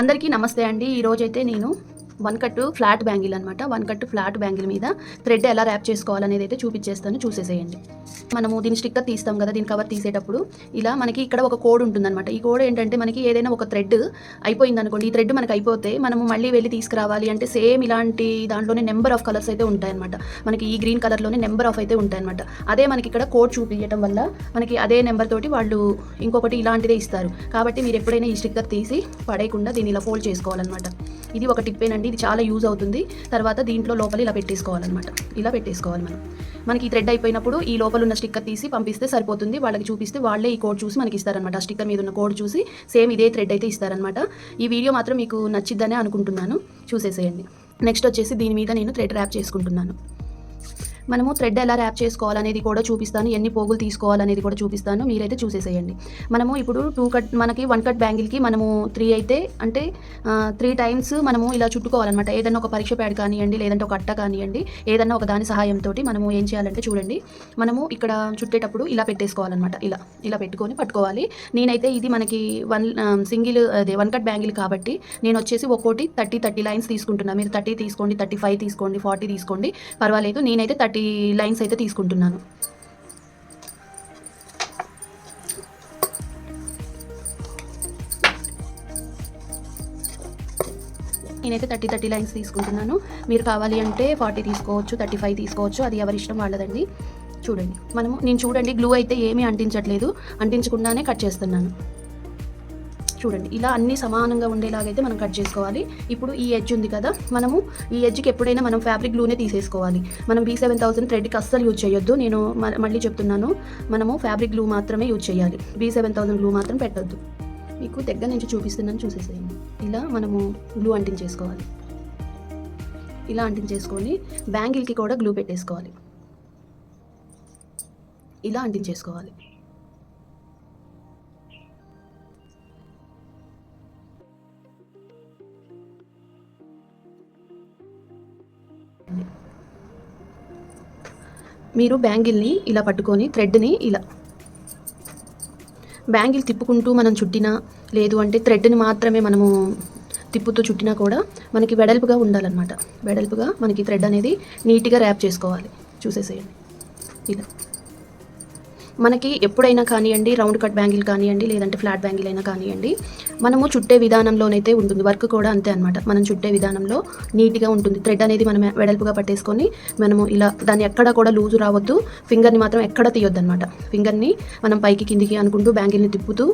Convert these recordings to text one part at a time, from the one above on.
అందరికీ నమస్తే అండి. ఈరోజైతే నేను వన్ కట్టు ఫ్లాట్ బ్యాంగిల్ అనమాట వన్ కట్టు ఫ్లాట్ బ్యాంగిల్ మీద థ్రెడ్ ఎలా ర్యాప్ చేసుకోవాలనేది అయితే చూపించేస్తాను చూసేసేయండి. మనము దీని స్టిక్కర్ తీస్తాం కదా దీని కవర్ తీసేటప్పుడు ఇలా మనకి ఇక్కడ ఒక కోడ్ ఉంటుందన్నమాట. ఈ కోడ్ ఏంటంటే మనకి ఏదైనా ఒక థ్రెడ్ అయిపోయింది అనుకోండి ఈ థ్రెడ్ మనకి అయిపోతే మనము మళ్ళీ వెళ్ళి తీసుకురావాలి అంటే సేమ్ ఇలాంటి దాంట్లోనే నెంబర్ ఆఫ్ కలర్స్ అయితే ఉంటాయన్నమాట. మనకి ఈ గ్రీన్ కలర్లోనే నెంబర్ ఆఫ్ అయితే ఉంటాయన్నమాట. అదే మనకి ఇక్కడ కోడ్ చూపించడం వల్ల మనకి అదే నెంబర్ తోటి వాళ్ళు ఇంకొకటి ఇలాంటిదే ఇస్తారు. కాబట్టి మీరు ఎప్పుడైనా ఈ స్టిక్కర్ తీసి పడేయకుండా దీన్ని ఇలా ఫోల్డ్ చేసుకోవాలన్నమాట. ఇది ఒక టిప్పేనండి. ఇది చాలా యూజ్ అవుతుంది. తర్వాత దీంట్లో లోపల ఇలా పెట్టేసుకోవాలన్నమాట. ఇలా పెట్టేసుకోవాలి మనం. మనకి ఈ థ్రెడ్ అయిపోయినప్పుడు ఈ లోపల ఉన్న స్టిక్కర్ తీసి పంపిస్తే సరిపోతుంది. వాళ్ళకి చూపిస్తే వాళ్ళే ఈ కోడ్ చూసి మనకి ఇస్తారనమాట ఆ స్టిక్కర్ మీద ఉన్న కోడ్ చూసి సేమ్ ఇదే థ్రెడ్ అయితే ఇస్తారనమాట ఈ వీడియో మాత్రం మీకు నచ్చిద్దనే అనుకుంటున్నాను. చూసేసేయండి. నెక్స్ట్ వచ్చేసి దీని మీద నేను థ్రెడ్ ర్యాప్ చేసుకుంటున్నాను. మనము థ్రెడ్ ఎలా ర్యాప్ చేసుకోవాలనేది కూడా చూపిస్తాను ఎన్ని పోగులు తీసుకోవాలనేది కూడా చూపిస్తాను. మీరైతే చూసేసేయండి. మనము ఇప్పుడు టూ కట్ మనకి వన్ కట్ బ్యాంగిల్కి మనము త్రీ అయితే అంటే త్రీ టైమ్స్ మనము ఇలా చుట్టుకోవాలన్నమాట. ఏదైనా ఒక పరీక్ష ప్యాడ్ కానివ్వండి లేదంటే ఒక అట్ట కానివ్వండి ఏదన్నా ఒక దాని సహాయంతో మనము ఏం చేయాలంటే చూడండి మనము ఇక్కడ చుట్టేటప్పుడు ఇలా పెట్టేసుకోవాలన్నమాట. ఇలా ఇలా పెట్టుకొని పట్టుకోవాలి. నేనైతే ఇది మనకి వన్ సింగిల్ అదే వన్ కట్ బ్యాంగిల్ కాబట్టి నేను వచ్చేసి ఒక్కోటి థర్టీ థర్టీ లైన్స్ తీసుకుంటున్నాను మీరు థర్టీ తీసుకోండి థర్టీ ఫైవ్ తీసుకోండి ఫార్టీ తీసుకోండి. పర్వాలేదు నేనైతే థర్టీ లైన్స్ అయితే తీసుకుంటున్నాను. నేనైతే థర్టీ థర్టీ లైన్స్ తీసుకుంటున్నాను. మీరు కావాలి అంటే ఫార్టీ తీసుకోవచ్చు థర్టీ ఫైవ్ తీసుకోవచ్చు అది ఎవరి ఇష్టం వాళ్ళదండి. చూడండి. మనము నేను చూడండి గ్లూ అయితే ఏమీ అంటించట్లేదు. అంటించకుండానే కట్ చేస్తున్నాను. చూడండి. ఇలా అన్ని సమానంగా ఉండేలాగైతే మనం కట్ చేసుకోవాలి. ఇప్పుడు ఈ ఎడ్జ్ ఉంది కదా మనము ఈ ఎడ్జ్కి ఎప్పుడైనా మనం ఫ్యాబ్రిక్ గ్లూనే తీసేసుకోవాలి. మనం బీ సెవెన్ థౌసండ్ థ్రెడ్కి అస్సలు యూజ్ చేయొద్దు. నేను మ- మళ్ళీ చెప్తున్నాను మనము ఫ్యాబ్రిక్ గ్లూ మాత్రమే యూజ్ చేయాలి. బీ సెవెన్ థౌసండ్ గ్లూ మాత్రం పెట్టొద్దు. మీకు దగ్గర నుంచి చూపిస్తున్నాను చూసేసేయండి. ఇలా మనము గ్లూ అంటించేసుకోవాలి ఇలా అంటించేసుకొని బ్యాంగిల్కి కూడా గ్లూ పెట్టేసుకోవాలి. ఇలా అంటించేసుకోవాలి మీరు బ్యాంగిల్ని ఇలా పట్టుకొని థ్రెడ్ని ఇలా బ్యాంగిల్ తిప్పుకుంటూ మనం చుట్టినా లేదు అంటే థ్రెడ్ని మాత్రమే మనము తిప్పుతూ చుట్టినా కూడా మనకి వెడల్పుగా ఉండాలన్నమాట. వెడల్పుగా మనకి థ్రెడ్ అనేది నీట్గా ర్యాప్ చేసుకోవాలి. చూసేసేయండి. ఇలా. మనకి ఎప్పుడైనా కానివ్వండి రౌండ్ కట్ బ్యాంగిల్ కానివ్వండి లేదంటే ఫ్లాట్ బ్యాంగిల్ అయినా కానివ్వండి మనము చుట్టే విధానంలోనైతే ఉంటుంది. వర్క్ కూడా అంతే అనమాట మనం చుట్టే విధానంలో నీట్గా ఉంటుంది. థ్రెడ్ అనేది మనం వెడల్పుగా పట్టేసుకొని మనము ఇలా దాన్ని ఎక్కడ కూడా లూజు రావద్దు. ఫింగర్ని మాత్రం ఎక్కడ తీయొద్దు అనమాట ఫింగర్ని మనం పైకి కిందికి అనుకుంటూ బ్యాంగిల్ని తిప్పుతూ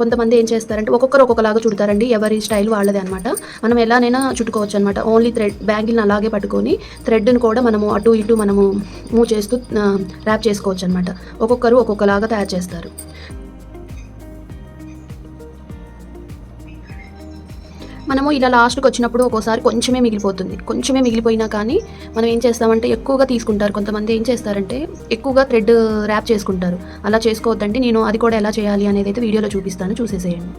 కొంతమంది ఏం చేస్తారంటే ఒక్కొక్కరు ఒక్కొక్కలాగా చుడతారండి. ఎవరి స్టైల్ వాళ్ళదే అనమాట మనం ఎలానైనా చుట్టుకోవచ్చు అనమాట ఓన్లీ థ్రెడ్ బ్యాంగిల్ని అలాగే పట్టుకొని థ్రెడ్ని కూడా మనము అటు ఇటు మనము మూవ్ చేస్తూ ర్యాప్ చేసుకోవచ్చు అనమాట ఒక్కొక్కరు ఒక్కొక్కలాగా తయారు చేస్తారు. మనము ఇలా లాస్ట్కి వచ్చినప్పుడు ఒక్కోసారి కొంచెమే మిగిలిపోతుంది. కొంచెమే మిగిలిపోయినా కానీ మనం ఏం చేస్తామంటే ఎక్కువగా తీసుకుంటారు. కొంతమంది ఏం చేస్తారంటే ఎక్కువగా థ్రెడ్ ర్యాప్ చేసుకుంటారు. అలా చేసుకోవద్దంటే నేను అది కూడా ఎలా చేయాలి అనేది అయితే వీడియోలో చూపిస్తాను. చూసేసేయండి.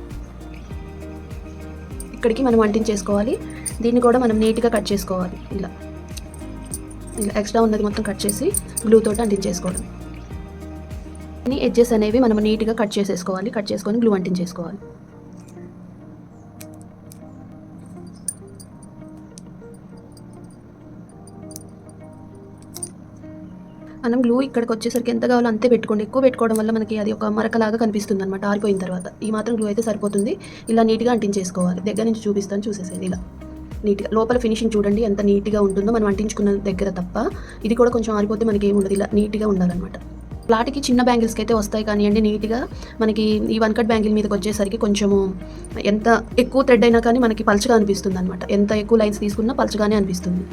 ఇక్కడికి మనం అంటించేసుకోవాలి. దీన్ని కూడా మనం నీట్గా కట్ చేసుకోవాలి. ఇలా. ఇలా ఎక్స్ట్రా ఉన్నది మొత్తం కట్ చేసి గ్లూ తోటి అంటించేసుకోవడం. ఎడ్జెస్ అనేవి మనం నీట్గా కట్ చేసేసుకోవాలి. కట్ చేసుకొని గ్లూ అంటించేసుకోవాలి. మనం గ్లూ ఇక్కడికి వచ్చేసరికి ఎంత కావాలో అంతే పెట్టుకోండి. ఎక్కువ పెట్టుకోవడం వల్ల మనకి అది ఒక మరకలాగా కనిపిస్తుంది అనమాట ఆరిపోయిన తర్వాత. ఈ మాత్రం గ్లూ అయితే సరిపోతుంది. ఇలా నీట్గా అంటించేసుకోవాలి. దగ్గర నుంచి చూపిస్తాను చూసేసేయండి ఇలా. నీట్గా లోపల ఫినిషింగ్ చూడండి ఎంత నీట్గా ఉంటుందో. మనం అంటించుకున్న దగ్గర తప్ప ఇది కూడా కొంచెం ఆరిపోతే మనకి ఏమి ఉండదు. ఇలా నీట్గా ఉండాలన్నమాట. ప్లాట్కి చిన్న బ్యాంగిల్స్కి అయితే వస్తాయి కానివ్వండి నీట్గా. మనకి ఈ వన్ కట్ బ్యాంగిల్ మీదకి వచ్చేసరికి కొంచెము ఎంత ఎక్కువ థ్రెడ్ అయినా కానీ మనకి పలుచగా అనిపిస్తుంది అనమాట ఎంత ఎక్కువ లైన్స్ తీసుకున్నా పలచగానే అనిపిస్తుంది.